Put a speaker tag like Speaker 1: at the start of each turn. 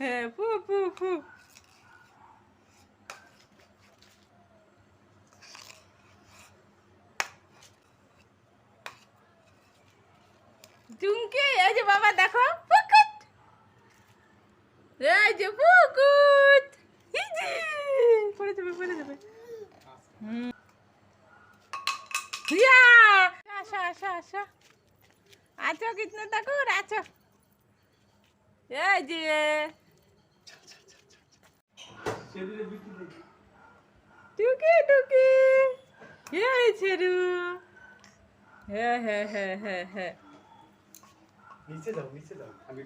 Speaker 1: হ্যাঁ পু পু পু চুমকি এই যে বাবা দেখো। এই যে হিজি পড়ে যাবে পড়ে যাবে। হুম। ইয়া আসো আসো আসো। আছো কিতনে তাকুর আছো। এই যে। টুকি টুকি। এই ছেড়ু। হ্যাঁ হ্যাঁ হ্যাঁ হ্যাঁ হ্যাঁ।
Speaker 2: নিচে যাও নিচে যাও। আমি